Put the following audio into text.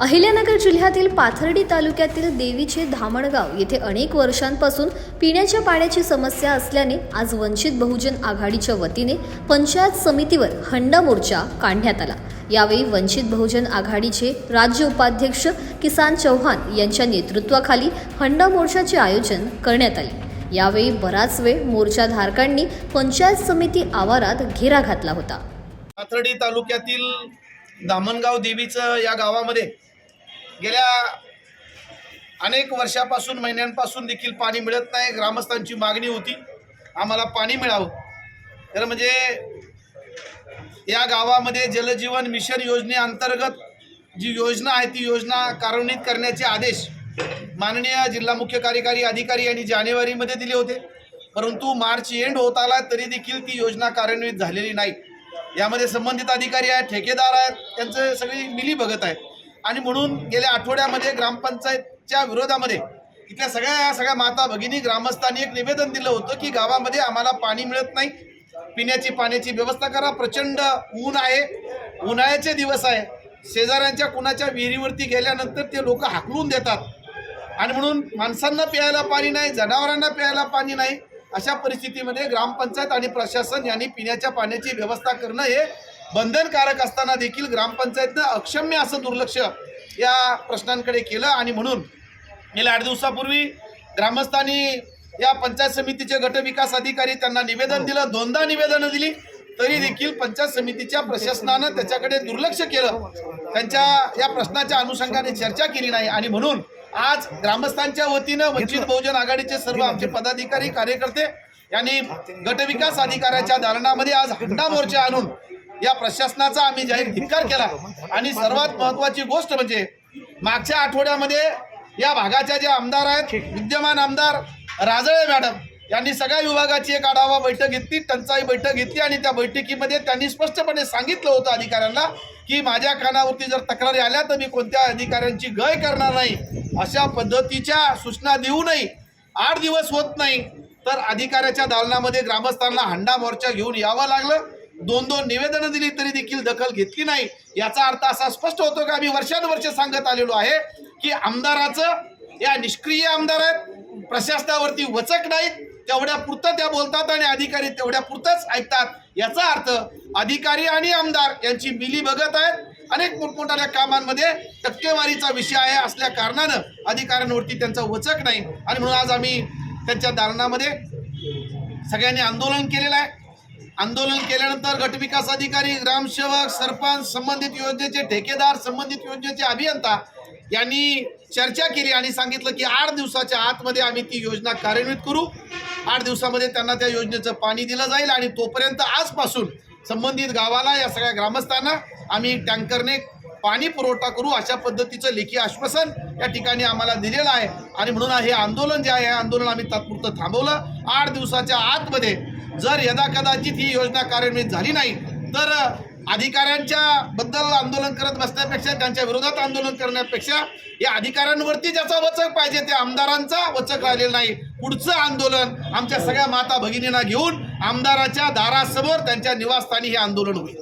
अहिल्यानगर जिल्ह्यातील पाथर्डी तालुक्यातील देवीचे धामणगाव येथे अनेक वर्षांपासून पिण्याच्या पाण्याची समस्या असल्याने आज वंचित बहुजन आघाडीच्या वतीने पंचायत समितीवर हंडा मोर्चा काढण्यात आला. यावेळी वंचित बहुजन आघाडीचे राज्य उपाध्यक्ष किसान चौहान यांच्या नेतृत्वाखाली हंडा मोर्चाचे आयोजन करण्यात आले. यावेळी बराच वेळ मोर्चाधारकांनी पंचायत समिती आवारात घेरा घातला होता. पाथर्डी तालुक्यातील दामणगाव देवीचं या गावामध्ये गेल्या अनेक वर्षापासून महिन्यांपासून देखील पाणी मिळत नाही. ग्रामस्थांची मागणी होती आम्हाला पाणी मिळावं. तर म्हणजे या गावामध्ये जलजीवन मिशन योजनेअंतर्गत जी योजना आहे ती योजना कार्यान्वित करण्याचे आदेश माननीय जिल्हा मुख्य कार्यकारी अधिकारी यांनी जानेवारीमध्ये दिले होते. परंतु मार्च एंड होत आला तरी देखील ती योजना कार्यान्वित झालेली नाही. यामध्ये संबंधित अधिकारी आहेत ठेकेदार आहेत त्यांचं सगळी मिली बघत आहेत. आणि म्हणून गेल्या आठवड्यामध्ये ग्रामपंचायतच्या विरोधामध्ये इथल्या सगळ्या सगळ्या माता भगिनी ग्रामस्थांनी एक निवेदन दिलं होतं की गावामध्ये आम्हाला पाणी मिळत नाही. पिण्याची पाण्याची व्यवस्था करा. प्रचंड ऊन आहे. उन्हाळ्याचे दिवस आहे. शेजाऱ्यांच्या कुणाच्या विहिरीवरती गेल्यानंतर ते लोक हाकलून देतात. आणि म्हणून माणसांना प्यायला पाणी नाही जनावरांना प्यायला पाणी नाही. अशा परिस्थितीमध्ये ग्रामपंचायत आणि प्रशासन यांनी पिण्याच्या पाण्याची व्यवस्था करणं हे बंधनकारक असताना देखील ग्रामपंचायतनं अक्षम्य असं दुर्लक्ष या प्रश्नांकडे केलं आणि म्हणून गेल्या आठ दिवसापूर्वी ग्रामस्थांनी या पंचायत समितीचे गटविकास अधिकारी त्यांना निवेदन दिलं दोनदा निवेदनं दिली तरी देखील पंचायत समितीच्या प्रशासनानं त्याच्याकडे दुर्लक्ष केलं. त्यांच्या या प्रश्नाच्या अनुषंगाने चर्चा केली नाही आणि म्हणून आज ग्रामस्थांच्या वतीनं वंचित बहुजन आघाडीचे सर्व आमचे पदाधिकारी कार्यकर्ते यांनी गटविकास अधिकाऱ्याच्या दालनामध्ये आज हंडा मोर्चा आणून या प्रशासनाचा आम्ही जाहीर धिक्कार केला. आणि सर्वात महत्वाची गोष्ट म्हणजे मागच्या आठवड्यामध्ये या भागाच्या जे आमदार आहेत विद्यमान आमदार राजळे मॅडम यांनी सगळ्या विभागाची एक आढावा बैठक घेतली टंचाई बैठक घेतली आणि त्या बैठकीमध्ये त्यांनी स्पष्टपणे सांगितलं होतं अधिकाऱ्यांना की माझ्या कानावरती जर तक्रारी आल्या तर मी कोणत्या अधिकाऱ्यांची गय करणार नाही अशा पद्धतीच्या सूचना देऊनही आठ दिवस होत नाही. तर अधिकाऱ्याच्या दालनामध्ये ग्रामस्थांना हंडा मोर्चा घेऊन यावं लागलं. दोन दोन निवेदनं दिली तरी देखील दखल घेतली नाही. याचा अर्थ असा स्पष्ट होतो का आम्ही वर्षानुवर्ष सांगत आलेलो आहे की आमदाराचं या निष्क्रिय आमदार आहेत प्रशासनावरती वचक नाहीत तेवढ्या पुरतं त्या बोलतात आणि अधिकारी तेवढ्या पुरतंच ऐकतात. याचा अर्थ अधिकारी आणि आमदार यांची मिली बघत आहेत. अनेक मोठमोठ्या कामांमध्ये टक्केवारीचा विषय आहे असल्या कारणानं अधिकाऱ्यांवरती त्यांचा वचक नाही. आणि म्हणून आज आम्ही त्यांच्या दालनामध्ये सगळ्यांनी आंदोलन केलेलं आहे. आंदोलन केल्यानंतर गटविकास अधिकारी ग्रामसेवक सरपंच संबंधित योजनेचे ठेकेदार संबंधित योजनेचे अभियंता यांनी चर्चा केली आणि सांगितलं की आठ दिवसाच्या आतमध्ये आम्ही ती योजना कार्यान्वित करू. आठ दिवसामध्ये त्यांना त्या योजनेचं पाणी दिलं जाईल आणि तोपर्यंत आजपासून संबंधित गावाला या सगळ्या ग्रामस्थांना आम्ही टँकरने पाणी पुरवठा करू अशा पद्धतीचं लेखी आश्वासन या ठिकाणी आम्हाला दिलेलं आहे. आणि म्हणून हे आंदोलन जे आहे हे आंदोलन आम्ही तात्पुरतं थांबवलं. आठ दिवसाच्या आतमध्ये जर यदा कदाचित ही योजना कार्यान्वित झाली नाही तर अधिकाऱ्यांच्या बद्दल आंदोलन करत बसण्यापेक्षा त्यांच्या विरोधात आंदोलन करण्यापेक्षा या अधिकाऱ्यांवरती ज्याचा वचक पाहिजे त्या आमदारांचा वचक राहिलेला नाही. पुढचं आंदोलन आमच्या सगळ्या माता भगिनींना घेऊन आमदाराच्या दारासमोर त्यांच्या निवासस्थानी हे आंदोलन होईल.